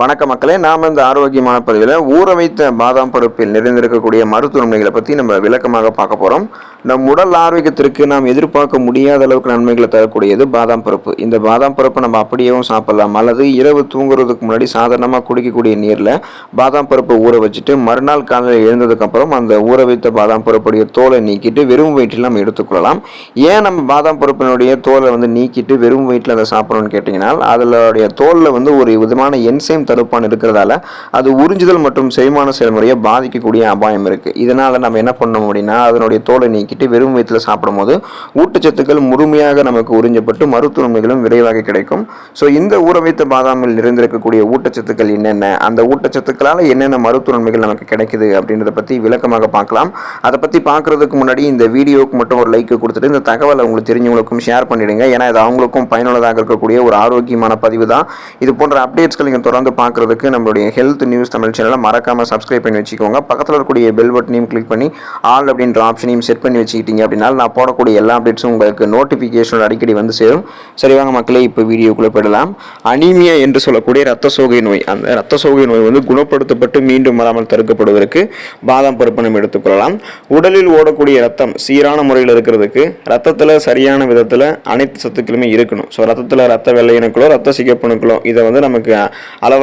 வணக்க மக்களே நாம் இந்த ஆரோக்கியமான பதிவில் ஊற வைத்த பாதாம் பருப்பில் நிறைந்திருக்கக்கூடிய மருத்துவ நன்மைகளை பற்றி நம்ம விளக்கமாக பார்க்க போகிறோம் நம் உடல் ஆரோக்கியத்திற்கு நாம் எதிர்பார்க்க முடியாத அளவுக்கு நன்மைகளை தரக்கூடியது பாதாம் பருப்பு. இந்த பாதாம் பருப்பை நம்ம அப்படியேவும் சாப்பிடலாம். அல்லது இரவு தூங்குறதுக்கு முன்னாடி சாதாரணமாக குடிக்கக்கூடிய நீரில் பாதாம் பருப்பை ஊற வச்சுட்டு மறுநாள் காலையில் எழுந்ததுக்கப்புறம் அந்த ஊற வைத்த பாதாம் பருப்புடைய தோலை நீக்கிட்டு வெறும் வயிற்றில் நம்ம எடுத்துக்கொள்ளலாம். ஏன் நம்ம பாதாம் பருப்பினுடைய தோலை வந்து நீக்கிட்டு வெறும் வயிற்றில் அதை சாப்பிட்றோன்னு கேட்டிங்கன்னா அதனுடைய தோலில் வந்து ஒரு விதமான என்சைம் தடுப்பான் இருக்கிறதால அது உறிஞ்சுதல் மற்றும் செரிமான செயல்முறையை பாதிக்கக்கூடிய அபாயம் இருக்குது இதனால் நம்ம என்ன பண்ணோம் அப்படின்னா அதனுடைய தோலை நீக்கிட்டு வெறும் வயிற்றில் சாப்பிடும்போது ஊட்டச்சத்துக்கள் முழுமையாக நமக்கு உறிஞ்சப்பட்டு மருத்துவமைகளும் விரைவாக கிடைக்கும். ஸோ இந்த ஊற வைத்த பாதாமில் நிறைந்திருக்கக்கூடிய ஊட்டச்சத்துக்கள் என்னென்ன? அந்த ஊட்டச்சத்துக்களால் என்னென்ன மருத்துவ நன்மைகள் நமக்கு கிடைக்குது அப்படின்றத பற்றி விளக்கமாக பார்க்கலாம். அதை பற்றி பார்க்குறதுக்கு முன்னாடி இந்த வீடியோவுக்கு மட்டும் ஒரு லைக் கொடுத்துட்டு இந்த தகவலை உங்களுக்கு தெரிஞ்சவங்களுக்கும் ஷேர் பண்ணிடுங்க. ஏன்னா இது அவங்களுக்கும் பயனுள்ளதாக இருக்கக்கூடிய ஒரு ஆரோக்கியமான பதிவு தான். இது போன்ற அப்டேட்ஸ்கள் நீங்கள் தொடர்ந்து பார்க்குறதுக்கு நம்மளுடைய ஹெல்த் நியூஸ் தமிழ் சேனலை மறக்காமல் சப்ஸ்கிரைப் பண்ணி வச்சுக்கோங்க. பக்கத்தில் இருக்கக்கூடிய பெல் பட்டனையும் கிளிக் பண்ணி ஆல் அப்படின்ற ஆப்ஷனையும் செட் பண்ணி வச்சுக்கிட்டீங்க அப்படின்னா நான் போடக்கூடிய எல்லா அப்டேட்ஸும் உங்களுக்கு நோட்டிஃபிகேஷன் அடிக்கடி வந்து சேரும். சரி வாங்க மக்களே இப்போ வீடியோக்குள்ளே போயிடலாம். அனீமியா என்று சொல்லக்கூடிய ரத்த சோகை நோய். அந்த ரத்த சோகை நோய் வந்து குணப்படுத்தப்பட்டு மீண்டும் வராமல் தடுக்கப்படுவதற்கு பாதாம் பருப்பு நம்ம எடுத்துக்கொள்ளலாம். உடலில் ஓடக்கூடிய ரத்தம் சீரான முறையில் இருக்கிறதுக்கு ரத்தத்தில் சரியான விதத்தில் அனைத்து சத்துக்களுமே இருக்கணும். ஸோ ரத்தத்தில் ரத்த வெள்ளையணுக்களோ ரத்த சிகப்பணுக்களோ இதை வந்து நமக்கு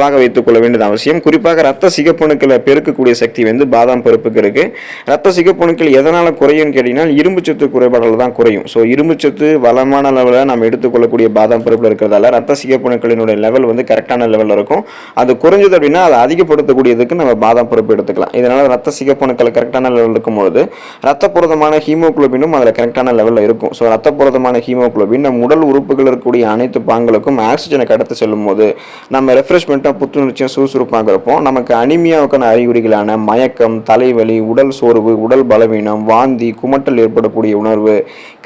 அளவாக வைத்துக்கொள்ள வேண்டியது அவசியம். குறிப்பாக ரத்த சிகப்பணுக்களை பெருக்கக்கூடிய சக்தி வந்து பாதாம் பருப்புக்கு இருக்கு. ரத்த சிகப்பணுக்கள் எதனால் குறையும் கேட்டீங்கன்னா இரும்புச்சத்து குறைபாடால் தான் குறையும். ஸோ இரும்புச்சத்து வளமான லெவலில் நம்ம எடுத்துக்கொள்ளக்கூடிய பாதாம் பருப்பில் இருக்கிறதால ரத்த சிகப்பணுக்களினுடைய லெவல் வந்து கரெக்டான லெவலில் இருக்கும். அது குறைஞ்சது அப்படின்னா அதை அதிகப்படுத்தக்கூடியதுக்கு நம்ம பாதாம் பருப்பு எடுத்துக்கலாம். இதனால் ரத்த சிகப்பணுக்கள் கரெக்டான லெவலில் இருக்கும்பொழுது ரத்த புரதமான ஹீமோகுளோபினும் அதில் கரெக்டான லெவலில் இருக்கும். ஸோ ரத்த புரதமான ஹீமோகுளோபின் உடல் உறுப்புகள் இருக்கக்கூடிய அனைத்து பாங்களுக்கும் ஆக்சிஜனை கடத்து செல்லும் போது நம்ம ரெஃப்ரெஷ்மெண்ட்டாக புத்துணர்ச்சியாக சுறுசுறுப்பாக இருப்போம் நமக்கு அனிமியாவுக்கான அறிகுறிகளான மயக்கம் தலைவலி உடல் சோர்வு உடல் பலவீனம் வாந்தி குமட்டல் ஏற்படக்கூடிய உணர்வு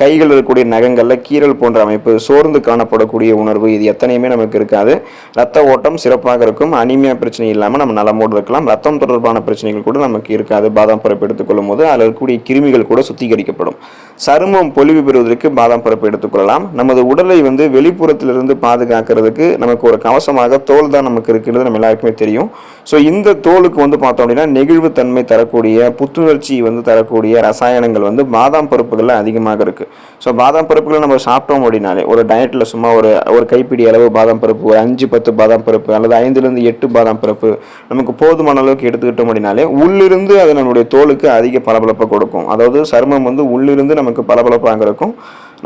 கைகள் இருக்கக்கூடிய நகங்களில் கீறல் போன்ற அமைப்பு சோர்ந்து காணப்படக்கூடிய உணர்வு இது எத்தனையுமே நமக்கு இருக்காது. ரத்த ஓட்டம் சிறப்பாக இருக்கும். அனிமியா பிரச்சனை இல்லாமல் நம்ம நலமோடு இருக்கலாம். ரத்தம் தொடர்பான பிரச்சனைகள் கூட நமக்கு இருக்காது. பாதாம் பருப்பு எடுத்துக்கொள்ளும் போது அதில் இருக்கக்கூடிய கிருமிகள் கூட சுத்திகரிக்கப்படும். சருமம் பொலிவு பெறுவதற்கு பாதாம் பருப்பு எடுத்துக்கொள்ளலாம் நமது உடலை வந்து வெளிப்புறத்திலிருந்து பாதுகாக்கிறதுக்கு நமக்கு ஒரு கவசமாக தோல் தான் நமக்கு இருக்கிறது. நம்ம எல்லாருக்குமே தெரியும். ஸோ இந்த தோலுக்கு வந்து பார்த்தோம் அப்படின்னா நெகிழ்வு தன்மை தரக்கூடிய புத்துணர்ச்சி வந்து தரக்கூடிய ரசாயனங்கள் வந்து பாதாம் பருப்புகளில் அதிகமாக இருக்குது ஸோ பாதாம் பருப்புகளை நம்ம சாப்பிட்டோம் அப்படின்னாலே ஒரு டயட்டில் சும்மா ஒரு ஒரு கைப்பிடி அளவு பாதாம் பருப்பு ஒரு அஞ்சு பத்து பாதாம் பருப்பு அல்லது ஐந்துலேருந்து எட்டு பாதாம் பருப்பு நமக்கு போதுமான அளவுக்கு எடுத்துக்கிட்டோம் அப்படின்னாலே உள்ளிருந்து அது நம்மளுடைய தோலுக்கு அதிக பளபளப்பை கொடுக்கும். அதாவது சருமம் வந்து உள்ளிருந்து நமக்கு பளபளப்பாக இருக்கும்.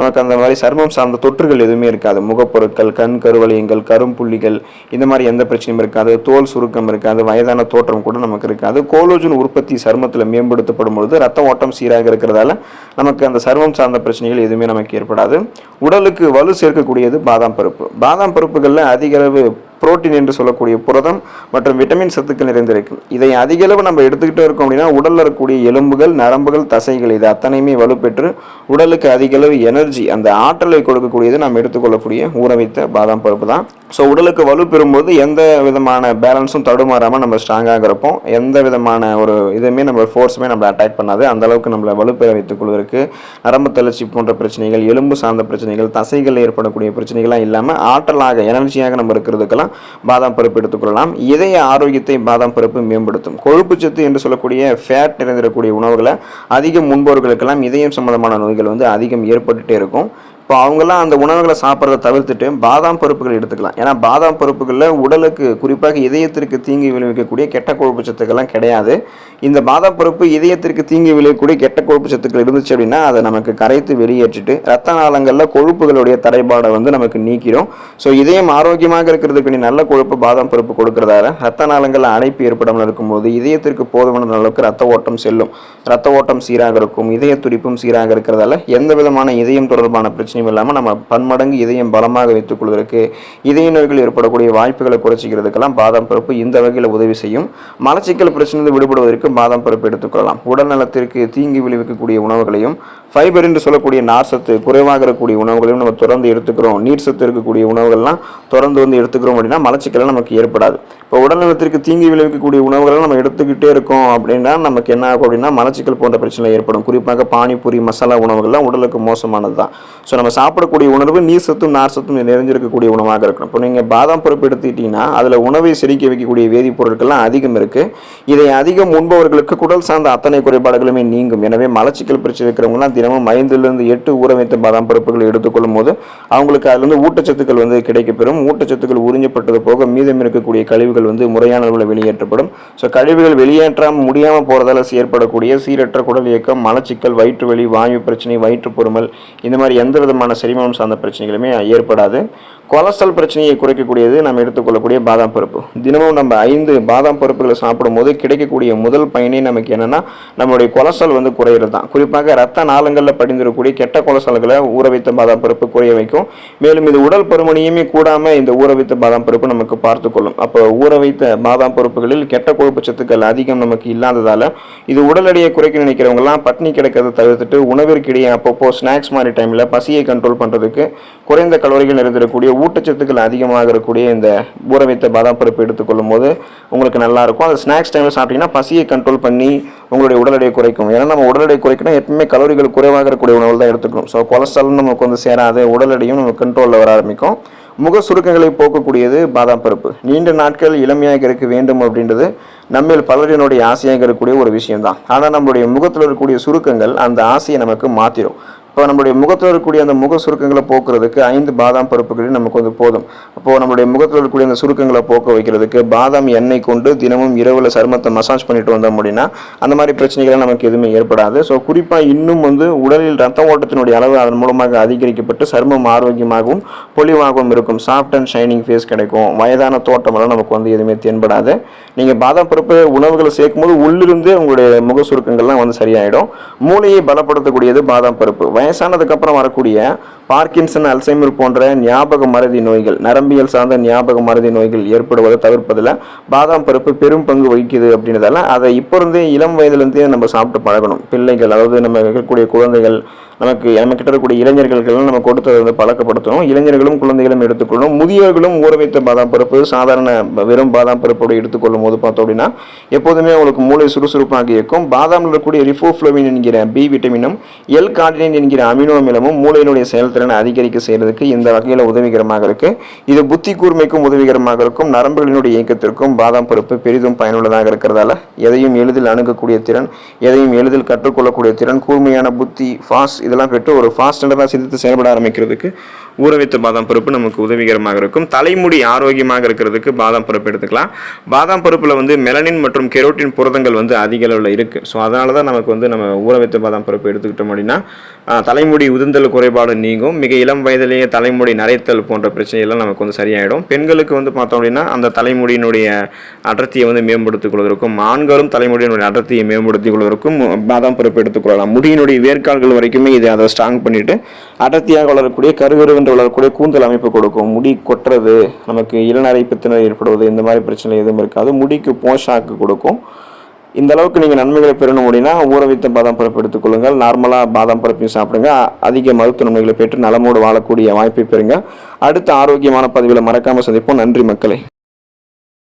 நமக்கு அந்த மாதிரி சர்மம் சார்ந்த தொற்றுகள் எதுவுமே இருக்காது. முகப்பொருட்கள் கண் கருவளையங்கள் கரும்புள்ளிகள் இந்த மாதிரி எந்த பிரச்சனையும் இருக்காது. தோல் சுருக்கம் இருக்காது. வயதான தோற்றம் கூட நமக்கு இருக்காது. கோலோஜன் உற்பத்தி சருமத்தில் மேம்படுத்தப்படும் பொழுது ரத்த ஓட்டம் சீராக இருக்கிறதால நமக்கு அந்த சருமம் சார்ந்த பிரச்சனைகள் எதுவுமே நமக்கு ஏற்படாது. உடலுக்கு வலு சேர்க்கக்கூடியது பாதாம் பருப்பு. பாதாம் பருப்புகளில் அதிக அளவு புரோட்டீன் என்று சொல்லக்கூடிய புரதம் மற்றும் விட்டமின் சத்துக்கள் நிறைந்திருக்கு இதை அதிக அளவு நம்ம எடுத்துக்கிட்டே இருக்கோம் அப்படின்னா உடலில் இருக்கக்கூடிய எலும்புகள் நரம்புகள் தசைகள் இது அத்தனையுமே வலுப்பெற்று உடலுக்கு அதிக அளவு எனர்ஜி அந்த ஆற்றலை கொடுக்கக்கூடியது நாம் எடுத்துக்கொள்ளக்கூடிய ஊற வைத்த பாதாம் பருப்பு தான். ஸோ உடலுக்கு வலு பெறும்போது எந்த விதமான பேலன்ஸும் தடுமாறாமல் நம்ம ஸ்ட்ராங்காக இருப்போம் எந்த விதமான ஒரு இதுவுமே நம்ம ஃபோர்ஸுமே நம்ம அட்டாக் பண்ணாது. அந்த அளவுக்கு நம்மளை வலுப்பெற வைத்துக் கொள்வதற்கு நரம்பு தளர்ச்சி போன்ற பிரச்சனைகள் எலும்பு சார்ந்த பிரச்சனைகள் தசைகள் ஏற்படக்கூடிய பிரச்சனைகள்லாம் இல்லாமல் ஆற்றலாக எனர்ஜியாக நம்ம இருக்கிறதுக்கெல்லாம் பாதாம் பருப்பு எடுத்துக்கொள்ளலாம் இதய ஆரோக்கியத்தை பாதாம் பருப்பு மேம்படுத்தும். கொழுப்புச்சத்து என்று சொல்லக்கூடிய ஃபேட் நிறைந்திருக்கக்கூடிய உணவுகளை அதிகம் முன்பவர்களுக்கெல்லாம் இதயம் சம்பந்தமான நோய்கள் வந்து அதிகம் ஏற்பட்டுட்டே இருக்கும். இப்போ அவங்கெல்லாம் அந்த உணவுகளை சாப்பிட்றத தவிர்த்துட்டு பாதாம் பருப்புகள் எடுத்துக்கலாம். ஏன்னா பாதாம் பருப்புகளில் உடலுக்கு குறிப்பாக இதயத்திற்கு தீங்கு விளைவிக்கக்கூடிய கெட்ட கொழுப்பு சத்துக்கள்லாம் கிடையாது. இந்த பாதாம் பருப்பு இதயத்திற்கு தீங்கு விளைவிக்கக்கூடிய கெட்ட கொழுப்பு சத்துக்கள் இருந்துச்சு அப்படின்னா அதை நமக்கு கரைத்து வெளியேற்றிட்டு ரத்த நாளங்களில் கொழுப்புகளுடைய தடைபாடை வந்து நமக்கு நீக்கிடும். ஸோ இதயம் ஆரோக்கியமாக இருக்கிறதுக்கு நீ நல்ல கொழுப்பு பாதாம் பருப்பு கொடுக்கறதால ரத்த நாளங்களில் அடைப்பு ஏற்படாமல் இருக்கும்போது இதயத்திற்கு போதுமான அளவுக்கு ரத்த ஓட்டம் செல்லும். ரத்த ஓட்டம் சீராக இருக்கும் இதய துடிப்பும் சீராக இருக்கிறதால எந்த விதமான இதயம் தொடர்பான அவசியம் இல்லாமல் நம்ம பன்மடங்கு இதயம் பலமாக வைத்துக் கொள்வதற்கு இதய நோய்கள் ஏற்படக்கூடிய வாய்ப்புகளை குறைச்சிக்கிறதுக்கெல்லாம் பாதாம் பருப்பு இந்த வகையில் உதவி செய்யும். மலச்சிக்கல் பிரச்சனை விடுபடுவதற்கு பாதாம் பருப்பு எடுத்துக்கொள்ளலாம் உடல் நலத்திற்கு தீங்கு விளைவிக்கக்கூடிய உணவுகளையும் ஃபைபர் என்று சொல்லக்கூடிய நார் சத்து குறைவாக இருக்கக்கூடிய உணவுகளையும் நம்ம தொடர்ந்து எடுத்துக்கிறோம். நீர் சத்து இருக்கக்கூடிய உணவுகள்லாம் தொடர்ந்து வந்து எடுத்துக்கிறோம் அப்படின்னா மலச்சிக்கலாம் நமக்கு ஏற்படாது. இப்போ உடல்நலத்திற்கு தீங்கு விளைவிக்கக்கூடிய உணவுகளை நம்ம எடுத்துக்கிட்டே இருக்கோம் அப்படின்னா நமக்கு என்ன ஆகும் அப்படின்னா மலச்சிக்கல் போன்ற பிரச்சனை ஏற்படும். குறிப்பாக பானிபூரி மசாலா உணவுகள்லாம் உடலுக்கு மோசமானது தான். ஸோ நம்ம சாப்பிடக்கூடிய உணவு நீர் சத்தும் நார் சத்தும் நிறைஞ்சிருக்கக்கூடிய உணவாக இருக்கணும். இப்போ நீங்கள் பாதாம் பருப்பு எடுத்துக்கிட்டிங்கன்னா அதில் உணவை செரிக்க வைக்கக்கூடிய வேதிப்பொருட்கள்லாம் அதிகம் இருக்குது இதை அதிகம் உண்பவர்களுக்கு குடல் சார்ந்த அத்தனை குறைபாடுகளுமே நீங்கும். எனவே மலச்சிக்கல் பிரச்சனை இருக்கிறவங்கலாம் தினமும் ஐந்துலேருந்து எட்டு ஊற வைத்த பாதாம் பருப்புகளை எடுத்துக்கொள்ளும் போது அவங்களுக்கு அதுலேருந்து ஊட்டச்சத்துக்கள் வந்து கிடைக்கப்பெறும். ஊட்டச்சத்துக்கள் உறிஞ்சப்பட்டது போக மீதம் இருக்கக்கூடிய கழிவுகள் வந்து முறையான அளவில் வெளியேற்றப்படும். ஸோ கழிவுகள் வெளியேற்ற முடியாமல் போகிறதால ஏற்படக்கூடிய சீரற்ற குடல் இயக்கம் மலச்சிக்கல் வயிற்று வலி வாயு பிரச்சனை வயிற்று பொறுமல் இந்த மாதிரி எந்த விதமான செரிமானம் சார்ந்த பிரச்சனைகளுமே ஏற்படாது. கொலஸ்ட்ரால் பிரச்சனையை குறைக்கக்கூடியது நம்ம எடுத்துக்கொள்ளக்கூடிய பாதாம் பருப்பு. தினமும் நம்ம ஐந்து பாதாம் பருப்புகளை சாப்பிடும்போது கிடைக்கக்கூடிய முதல் பயனே நமக்கு என்னன்னா நம்மளுடைய கொலஸ்ட்ரால் வந்து குறையிறது தான். குறிப்பாக ரத்த நாளங்களில் படிந்திருக்கக்கூடிய கெட்ட கொலஸ்ட்ரால்களை ஊற வைத்த பாதாம் பருப்பு குறைய வைக்கும். மேலும் இது உடல் பருமனையுமே கூடாம இந்த ஊற வைத்த பாதாம் பருப்பு நமக்கு பார்த்துக்கொள்ளும். அப்போ ஊற வைத்த பாதாம் பருப்புகளில் கெட்ட கொழுப்பு சத்துக்கள் அதிகம் நமக்கு இல்லாததால இது உடல் எடையை குறைக்க நினைக்கிறவங்கலாம் பட்னி கிடக்கிறத தவிர்த்துட்டு உணவிற்கிடையே அப்பப்போ ஸ்நாக்ஸ் மாதிரி டைமில் பசியை கண்ட்ரோல் பண்ணுறதுக்கு குறைந்த கலோரிகள் இருந்திருக்கக்கூடிய ஊட்டச்சத்துக்கள் அதிகமாக இருக்கக்கூடிய இந்த ஊற வைத்த பாதாம் பருப்பு எடுத்துக்கொள்ளும் போது உங்களுக்கு நல்லா இருக்கும். அது ஸ்நாக்ஸ் டைமில் சாப்பிட்டீங்கன்னா பசியை கண்ட்ரோல் பண்ணி உங்களுடைய உடல் எடையை குறைக்கும். ஏன்னா நம்ம உடல் எடை குறைக்கணும் எப்பவுமே கலோரிகள் குறைவாக இருக்கக்கூடிய உணவு தான் எடுத்துக்கணும். ஸோ கொலஸ்ட்ரால் நமக்கு வந்து சேராது உடல் எடையும் நம்ம கண்ட்ரோலில் வர ஆரம்பிக்கும். முக சுருக்கங்களை போக்கக்கூடியது பாதாம் பருப்பு. நீண்ட நாட்கள் இளமையாக இருக்க வேண்டும் அப்படின்றது நம்மில் பலரினுடைய ஆசையாக இருக்கக்கூடிய ஒரு விஷயம்தான். ஆனால் நம்மளுடைய முகத்தில் இருக்கக்கூடிய சுருக்கங்கள் அந்த ஆசையை நமக்கு மாற்றிடும் இப்போ நம்மளுடைய முகத்தில் இருக்கக்கூடிய அந்த முக சுருக்கங்களை போக்குறதுக்கு ஐந்து பாதாம் பருப்புகளில் நமக்கு வந்து போதும். அப்போது நம்மளுடைய முகத்தில் இருக்கக்கூடிய அந்த சுருக்கங்களை போக்க வைக்கிறதுக்கு பாதாம் எண்ணெய் கொண்டு தினமும் இரவில் சருமத்தை மசாஜ் பண்ணிட்டு வந்தோம் அப்படின்னா அந்த மாதிரி பிரச்சனைகள் நமக்கு எதுவுமே ஏற்படாது. ஸோ குறிப்பாக இன்னும் வந்து உடலில் ரத்த ஓட்டத்தினுடைய அளவு அதன் மூலமாக அதிகரிக்கப்பட்டு சருமம் ஆரோக்கியமாகவும் பொலிவாகவும் இருக்கும். சாஃப்ட் அண்ட் ஷைனிங் ஃபேஸ் கிடைக்கும். வயதான தோட்டமெல்லாம் நமக்கு வந்து எதுவுமே தென்படாது. நீங்கள் பாதாம் பருப்பு உணவுகளை சேர்க்கும்போது உள்ளிருந்து உங்களுடைய முக சுருக்கங்கள்லாம் வந்து சரியாயிடும். மூளையை பலப்படுத்தக்கூடியது பாதாம் பருப்பு. வய அப்புறம் வரக்கூடிய பார்க்கின்சன் அல்சைமர் போன்ற ஞாபக மறதி நோய்கள் நரம்பியல் சார்ந்த ஞாபக மறதி நோய்கள் ஏற்படுவதை தவிர்ப்பதில் பாதாம் பருப்பு பெரும் பங்கு வகிக்குது அப்படின்றதால அதை இப்போ இருந்தே இளம் வயதுலேருந்தே நம்ம சாப்பிட்டு பழகணும். பிள்ளைகள் அதாவது நம்ம இருக்கக்கூடிய குழந்தைகள் நமக்கு நம்ம இருக்கக்கூடிய இளைஞர்களுக்கெல்லாம் நம்ம கொடுத்ததை வந்து பழக்கப்படுத்தணும். இளைஞர்களும் குழந்தைகளும் எடுத்துக்கொள்ளணும். முதியோர்களும் ஊற வைத்த பாதாம் பருப்பு சாதாரண வெறும் பாதாம் பருப்போடு எடுத்துக்கொள்ளும் போது பார்த்தோம் அப்படின்னா எப்போதுமே உங்களுக்கு மூளை சுறுசுறுப்பாக இருக்கும். பாதாமில் இருக்கக்கூடிய ரிஃபோஃப்ளோவின் என்கிற பி விட்டமினும் எல் கார்டினின் என்கிற அமினோ அமிலமும் மூளையினுடைய செயல்திறனை அதிகரிக்க செய்கிறதுக்கு இந்த வகையில் உதவிகரமாக இருக்கு. இது புத்தி கூர்மைக்கும் உதவிகரமாக இருக்கும். நரம்புகளினுடைய இயக்கத்திற்கும் பாதாம் பருப்பு பெரிதும் பயனுள்ளதாக இருக்கிறதால எதையும் எளிதில் அணுகக்கூடிய திறன் எதையும் எளிதில் கற்றுக்கொள்ளக்கூடிய திறன் கூர்மையான புத்தி ஃபாஸ்ட் இதெல்லாம் பெற்று ஒரு ஃபாஸ்ட் சிந்தித்து செயல்பட ஆரம்பிக்கிறதுக்கு ஊற வைத்த பாதாம் பருப்பு நமக்கு உதவிகரமாக இருக்கும். தலைமுடி ஆரோக்கியமாக இருக்கிறதுக்கு பாதாம் பருப்பு எடுத்துக்கலாம். பாதாம் பருப்பில் வந்து மெலனின் மற்றும் கெரோட்டின் புரதங்கள் வந்து அதிக அளவில் இருக்குது ஸோ அதனால தான் நமக்கு வந்து நம்ம ஊற வைத்த பாதாம் பருப்பு எடுத்துக்கிட்டோம் அப்படின்னா தலைமுடி உதிர்ந்தல் குறைபாடு நீங்கும். மிக இளம் வயதிலேயே தலைமுடி நரைத்தல் போன்ற பிரச்சனைகள்லாம் நமக்கு வந்து சரியாயிடும். பெண்களுக்கு வந்து பார்த்தோம் அப்படின்னா அந்த தலைமுடியினுடைய அடர்த்தியை வந்து மேம்படுத்திக் கொள்வதற்கும் ஆண்களும் தலைமுடியினுடைய அடர்த்தியை மேம்படுத்திக் கொள்வதற்கும் பாதாம் பருப்பு எடுத்துக்கொள்ளலாம் முடியினுடைய வேர்க்கால்கள் வரைக்குமே இதை அதை ஸ்ட்ராங் பண்ணிட்டு அடர்த்தியாக வளரக்கூடிய சேர்ந்து வளரக்கூடிய கூந்தல் அமைப்பு கொடுக்கும். முடி கொட்டுறது நமக்கு இளநரை பித்தநரை ஏற்படுவது இந்த மாதிரி பிரச்சனை எதுவும் இருக்காது. முடிக்கு போஷாக்கு கொடுக்கும். இந்த அளவுக்கு நீங்கள் நன்மைகளை பெறணும் அப்படின்னா ஊறவித்த பாதாம் பருப்பு எடுத்துக்கொள்ளுங்கள் நார்மலாக பாதாம் பருப்பையும் சாப்பிடுங்க. அதிக மருத்துவ நன்மைகளை பெற்று நலமோடு வாழக்கூடிய வாய்ப்பை பெறுங்க. அடுத்த ஆரோக்கியமான பதிவில் மறக்காமல் சந்திப்போம். நன்றி மக்களே.